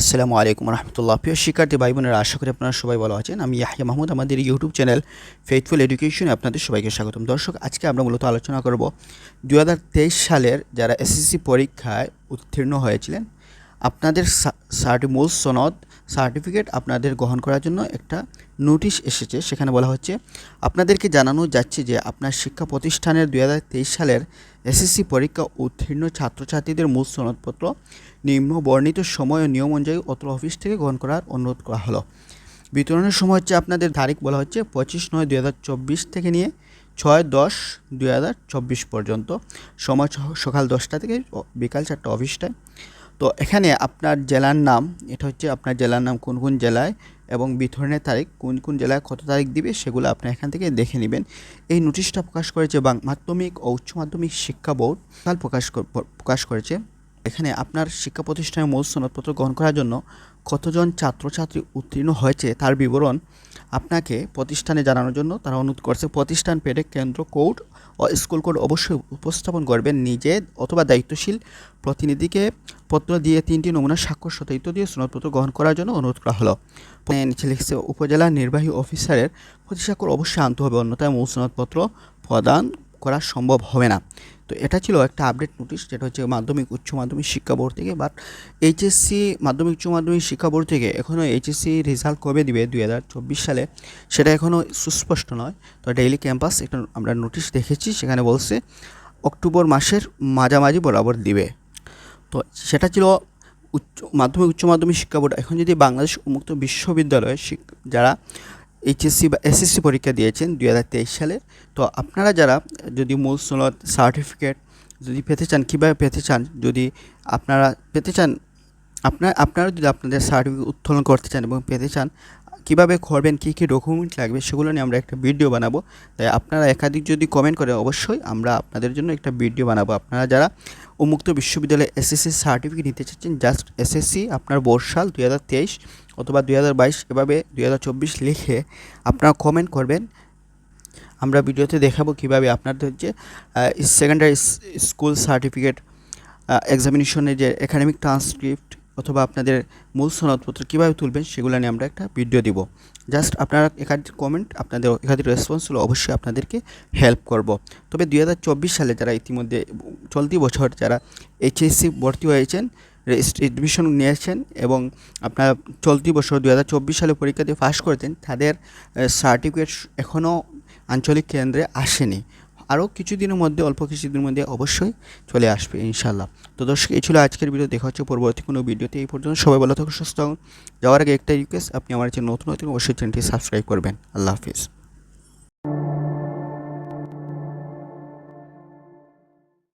আসসালামু আলাইকুম রহমতুল্লাহ। প্রিয় শিক্ষার্থী ভাই বোনেরা আশা করি আপনারা সবাই ভালো আছেন। আমি ইয়াহিয়া মাহমুদ, আমাদের ইউটিউব চ্যানেল ফেথফুল এডুকেশনে আপনাদের সবাইকে স্বাগতম। দর্শক, আজকে আমরা মূলত আলোচনা করব দুহাজার তেইশ সালের যারা এসএসসি পরীক্ষায় উত্তীর্ণ হয়েছিলেন, আপনাদের সার্টি মূল সনদ সার্টিফিকেট আপনাদের গ্রহণ করার জন্য একটা নোটিশ এসেছে। সেখানে বলা হচ্ছে, আপনাদেরকে জানানো যাচ্ছে যে আপনার শিক্ষা প্রতিষ্ঠানের দু হাজার তেইশ সালের এসএসসি পরীক্ষা উত্তীর্ণ ছাত্রছাত্রীদের মূল সনদপত্র, নিম্ন বর্ণিত সময় ও নিয়ম অনুযায়ী অত্র অফিস থেকে গ্রহণ করার অনুরোধ করা হলো। বিতরণের সময় হচ্ছে আপনাদের তারিখ বলা হচ্ছে পঁচিশ নয় দুই থেকে নিয়ে ছয় দশ দুই পর্যন্ত। সময় সকাল দশটা থেকে বিকাল চারটা অফিসটায় তো এখানে আপনার জেলার নাম, এটা হচ্ছে আপনার জেলার নাম কোন কোন জেলায় এবং বিতরণের তারিখ, কোন কোন জেলায় কত তারিখ দিবে সেগুলো আপনি এখান থেকে দেখে নেবেন। এই নোটিশটা প্রকাশ করেছে বাং, মাধ্যমিক ও উচ্চ মাধ্যমিক শিক্ষা বোর্ড। কাল প্রকাশ প্রকাশ করেছে। এখানে আপনার শিক্ষা প্রতিষ্ঠানের মূল সনদপত্র গ্রহণ করার জন্য কতজন ছাত্রছাত্রী উত্তীর্ণ হয়েছে তার বিবরণ আপনাকে প্রতিষ্ঠানে জানানোর জন্য তারা অনুরোধ করছে। প্রতিষ্ঠান পেডে কেন্দ্র কোড ও স্কুল কোড অবশ্যই উপস্থাপন করবেন। নিজে অথবা দায়িত্বশীল প্রতিনিধিকে পত্র দিয়ে তিনটি নমুনা স্বাক্ষর সত্যায়িত দিয়ে সনদপত্র গ্রহণ করার জন্য অনুরোধ করা হলো। নিচে লিখছে, উপজেলা নির্বাহী অফিসারের প্রতি স্বাক্ষর অবশ্যই আনতে হবে, অন্যথায় মূল সনদপত্র প্রদান করা সম্ভব হবে না। তো এটা ছিল একটা আপডেট নোটিশ যেটা হচ্ছে মাধ্যমিক, উচ্চ মাধ্যমিক শিক্ষা বোর্ড থেকে বাট এইচএসসি মাধ্যমিক, উচ্চ মাধ্যমিক শিক্ষা বোর্ড থেকে এখনও এইচএসসি রেজাল্ট কবে দিবে দুই হাজার চব্বিশ সালে, সেটা এখনও সুস্পষ্ট নয়। তো ডেইলি ক্যাম্পাস একটা আমরা নোটিশ দেখেছি, সেখানে বলছে, অক্টোবর মাসের মাঝামাঝি বরাবর দিবে। তো সেটা ছিল উচ্চ, মাধ্যমিক উচ্চ মাধ্যমিক শিক্ষা বোর্ড। এখন যদি বাংলাদেশ উন্মুক্ত বিশ্ববিদ্যালয়ে যারা এইচএসসি বা এসএসসি পরীক্ষা দিয়েছেন দুই হাজার তেইশ সালে, তো আপনারা যারা যদি মূল সনদ, সার্টিফিকেট যদি পেতে চান, কীভাবে পেতে চান, যদি আপনারা পেতে চান আপনার আপনারা যদি আপনাদের সার্টিফিকেট উত্তোলন করতে চান এবং পেতে চান, কীভাবে করবেন, কী কী ডকুমেন্ট লাগবে, সেগুলো নিয়ে আমরা একটা ভিডিও বানাবো। তাই আপনারা একাধিক যদি কমেন্ট করেন, অবশ্যই আমরা আপনাদের জন্য একটা ভিডিও বানাবো। আপনারা যারা উন্মুক্ত বিশ্ববিদ্যালয়ে এসএসসি সার্টিফিকেট নিতে চাচ্ছেন, জাস্ট এসএসসি আপনার বর্ষাল দুই হাজার তেইশ অথবা দুই হাজার বাইশ, এভাবে দুই হাজার চব্বিশ লিখে আপনারা কমেন্ট করবেন। আমরা ভিডিওতে দেখাবো কীভাবে আপনাদের যে সেকেন্ডারি স্কুল সার্টিফিকেট এক্সামিনেশনের যে একাডেমিক ট্রান্সক্রিপ্ট অথবা আপনাদের মূল সনদপত্র কীভাবে তুলবেন সেগুলো নিয়ে আমরা একটা ভিডিও দিব। জাস্ট আপনারা একাধিক কমেন্ট আপনাদের একাধিক রেসপন্স হলো অবশ্যই আপনাদেরকে হেল্প করব। তবে দুই হাজার চব্বিশ সালে যারা ইতিমধ্যে চলতি বছর যারা এইচএসসি ভর্তি হয়েছেন এডমিশন নিয়েছেন এবং আপনার চলতি বছর দুই হাজার চব্বিশ সালে পরীক্ষা দিয়ে পাস করেছেন, তাদের সার্টিফিকেট এখনও আঞ্চলিক কেন্দ্রে আসেনি। আরও কিছুদিনের মধ্যে, অল্প কিছুদিনের মধ্যে অবশ্যই চলে আসবে ইনশাল্লাহ তো দর্শক, এই ছিল আজকের ভিডিও। দেখা হচ্ছে পরবর্তী কোনো ভিডিওতে। এই পর্যন্ত সবাই ভালো থাকুন, সুস্থ থাকুন। যাওয়ার আগে একটা রিকোয়েস্ট আপনি আমার যে নতুন নতুন অবশ্যই চ্যানেলটি সাবস্ক্রাইব করবেন। আল্লাহ হাফিজ।